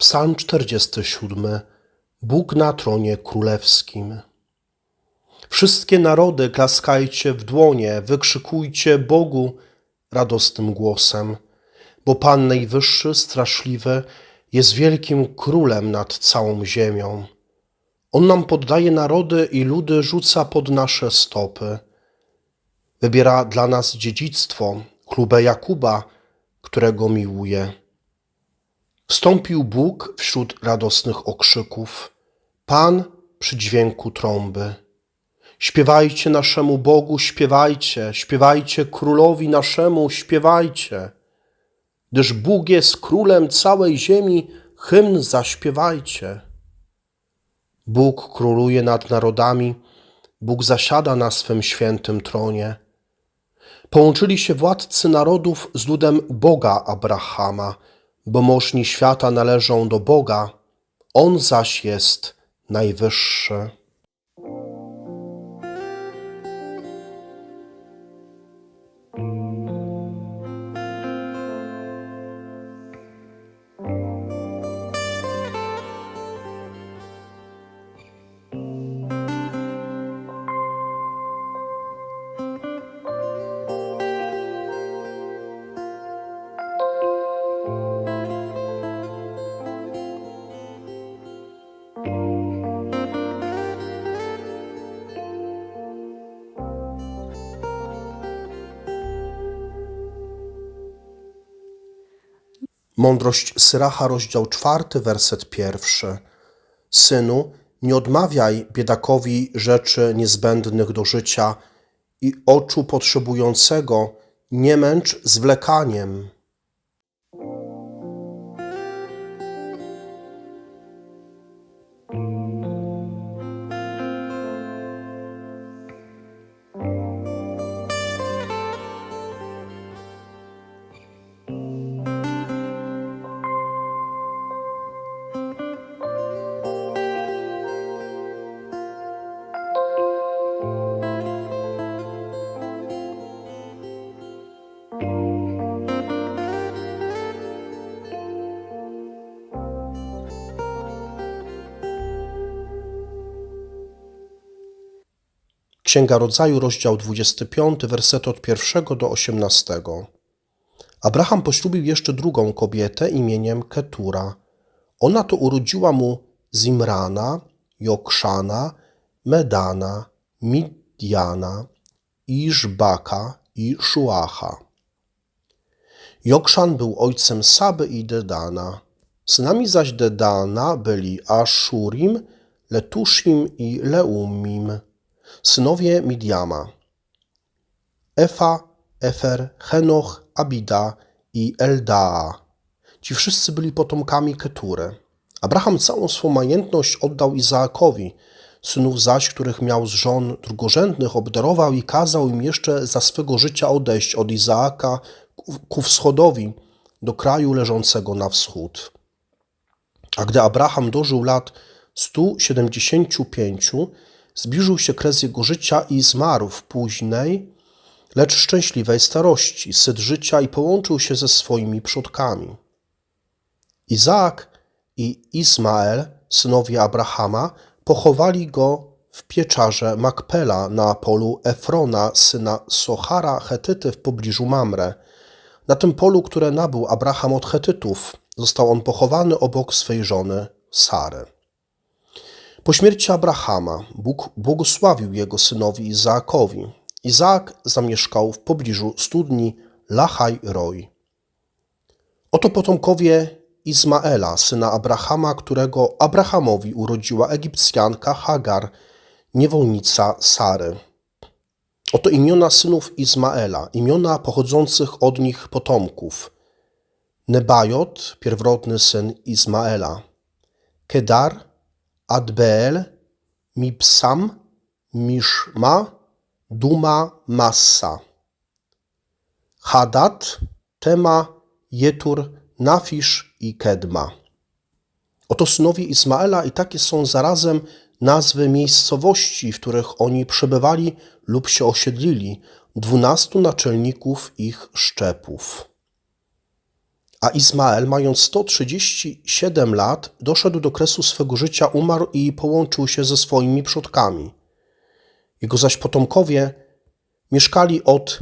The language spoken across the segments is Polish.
Psalm 47. Bóg na tronie królewskim. Wszystkie narody klaskajcie w dłonie, wykrzykujcie Bogu radosnym głosem, bo Pan Najwyższy, straszliwy, jest wielkim królem nad całą ziemią. On nam poddaje narody i ludy rzuca pod nasze stopy. Wybiera dla nas dziedzictwo, klubę Jakuba, którego miłuje. Wstąpił Bóg wśród radosnych okrzyków, Pan przy dźwięku trąby. Śpiewajcie naszemu Bogu, śpiewajcie, śpiewajcie królowi naszemu, śpiewajcie. Gdyż Bóg jest królem całej ziemi, hymn zaśpiewajcie. Bóg króluje nad narodami, Bóg zasiada na swym świętym tronie. Połączyli się władcy narodów z ludem Boga Abrahama, bo możni świata należą do Boga, On zaś jest najwyższy. Mądrość Syracha, rozdział czwarty, werset pierwszy. Synu, nie odmawiaj biedakowi rzeczy niezbędnych do życia i oczu potrzebującego nie męcz zwlekaniem. Księga Rodzaju, rozdział 25, wersety od 1 do 18. Abraham poślubił jeszcze drugą kobietę imieniem Ketura. Ona to urodziła mu Zimrana, Jokszana, Medana, Midiana, Iżbaka i Szuacha. Jokszan był ojcem Saby i Dedana. Synami zaś Dedana byli Aszurim, Letuszim i Leumim synowie Midiama, Efa, Efer, Henoch, Abida i Eldaa. Ci wszyscy byli potomkami Ketury. Abraham całą swą majętność oddał Izaakowi, synów zaś, których miał z żon drugorzędnych, obdarował i kazał im jeszcze za swego życia odejść od Izaaka ku wschodowi, do kraju leżącego na wschód. A gdy Abraham dożył lat 175, Zbliżył się kres jego życia i zmarł w późnej, lecz szczęśliwej starości, syt życia i połączył się ze swoimi przodkami. Izaak i Izmael, synowie Abrahama, pochowali go w pieczarze Makpela na polu Efrona, syna Sochara Hetyty w pobliżu Mamre. Na tym polu, które nabył Abraham od Hetytów, został on pochowany obok swej żony Sary. Po śmierci Abrahama Bóg błogosławił jego synowi Izaakowi. Izaak zamieszkał w pobliżu studni Lachaj Roj. Oto potomkowie Izmaela, syna Abrahama, którego Abrahamowi urodziła Egipcjanka Hagar, niewolnica Sary. Oto imiona synów Izmaela, imiona pochodzących od nich potomków. Nebajot, pierwotny syn Izmaela. Kedar, Adbeel, Mipsam, Mishma, Duma, Massa. Hadad, Tema, Jetur, Nafisz i Kedma. Oto synowie Ismaela i takie są zarazem nazwy miejscowości, w których oni przebywali lub się osiedlili, dwunastu naczelników ich szczepów. A Izmael, mając 137 lat, doszedł do kresu swego życia, umarł i połączył się ze swoimi przodkami. Jego zaś potomkowie mieszkali od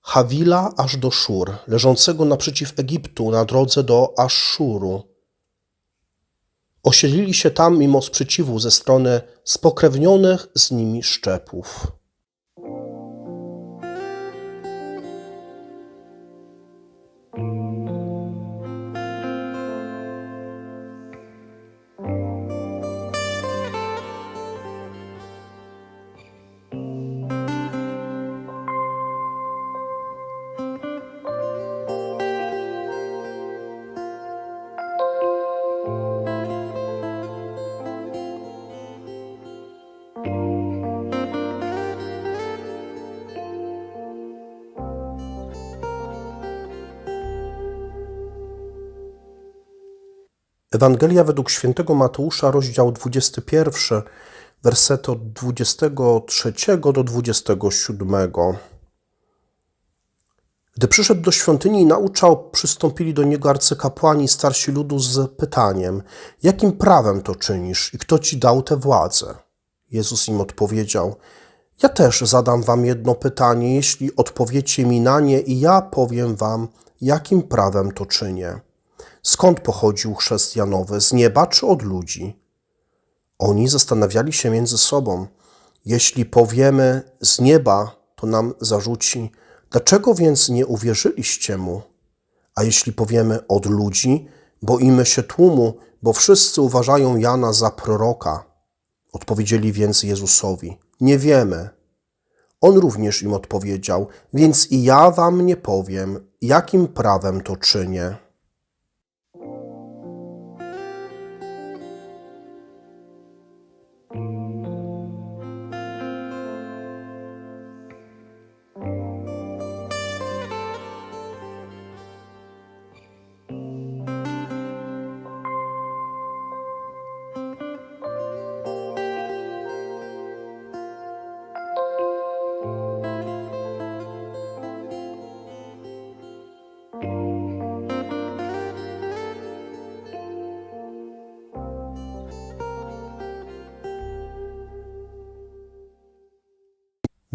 Hawila aż do Szur, leżącego naprzeciw Egiptu na drodze do Aszuru. Osiedlili się tam mimo sprzeciwu ze strony spokrewnionych z nimi szczepów. Ewangelia według świętego Mateusza, rozdział 21, wersety od 23 do 27. Gdy przyszedł do świątyni i nauczał, przystąpili do niego arcykapłani starsi ludu z pytaniem: Jakim prawem to czynisz i kto ci dał tę władzę? Jezus im odpowiedział: Ja też zadam wam jedno pytanie, jeśli odpowiecie mi na nie, i ja powiem wam, jakim prawem to czynię. Skąd pochodził chrzest Janowy? Z nieba czy od ludzi? Oni zastanawiali się między sobą. Jeśli powiemy z nieba, to nam zarzuci, dlaczego więc nie uwierzyliście mu? A jeśli powiemy od ludzi, boimy się tłumu, bo wszyscy uważają Jana za proroka. Odpowiedzieli więc Jezusowi: Nie wiemy. On również im odpowiedział: Więc i ja wam nie powiem, jakim prawem to czynię.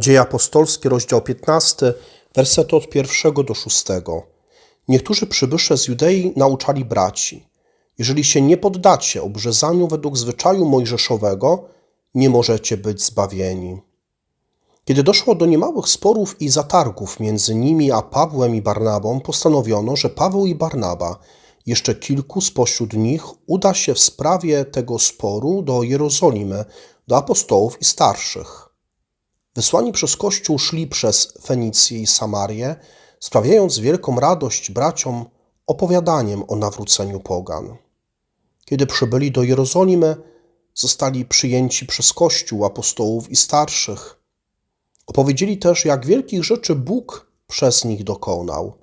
Dzieje apostolskie, rozdział 15, wersety od pierwszego do szóstego. Niektórzy przybysze z Judei nauczali braci. Jeżeli się nie poddacie obrzezaniu według zwyczaju mojżeszowego, nie możecie być zbawieni. Kiedy doszło do niemałych sporów i zatargów między nimi a Pawłem i Barnabą, postanowiono, że Paweł i Barnaba, jeszcze kilku spośród nich, uda się w sprawie tego sporu do Jerozolimy, do apostołów i starszych. Wysłani przez Kościół szli przez Fenicję i Samarię, sprawiając wielką radość braciom opowiadaniem o nawróceniu pogan. Kiedy przybyli do Jerozolimy, zostali przyjęci przez Kościół apostołów i starszych. Opowiedzieli też, jak wielkich rzeczy Bóg przez nich dokonał.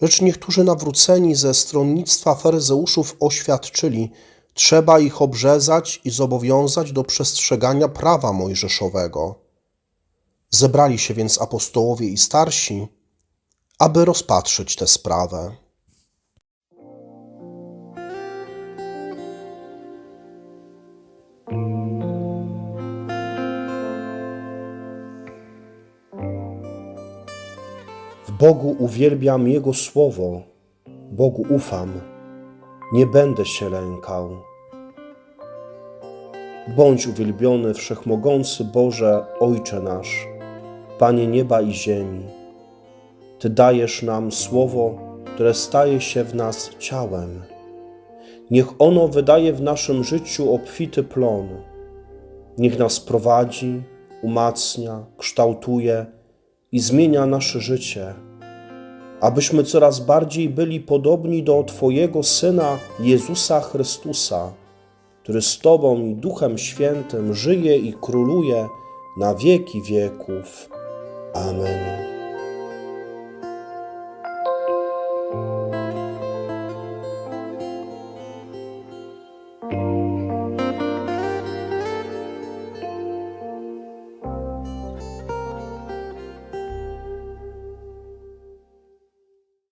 Lecz niektórzy nawróceni ze stronnictwa faryzeuszów oświadczyli, trzeba ich obrzezać i zobowiązać do przestrzegania prawa mojżeszowego. Zebrali się więc apostołowie i starsi, aby rozpatrzyć tę sprawę. W Bogu uwielbiam Jego słowo, Bogu ufam, nie będę się lękał. Bądź uwielbiony, wszechmogący Boże, Ojcze nasz, Panie nieba i ziemi. Ty dajesz nam słowo, które staje się w nas ciałem. Niech ono wydaje w naszym życiu obfity plon. Niech nas prowadzi, umacnia, kształtuje i zmienia nasze życie, abyśmy coraz bardziej byli podobni do Twojego Syna Jezusa Chrystusa który z Tobą i Duchem Świętym żyje i króluje na wieki wieków. Amen.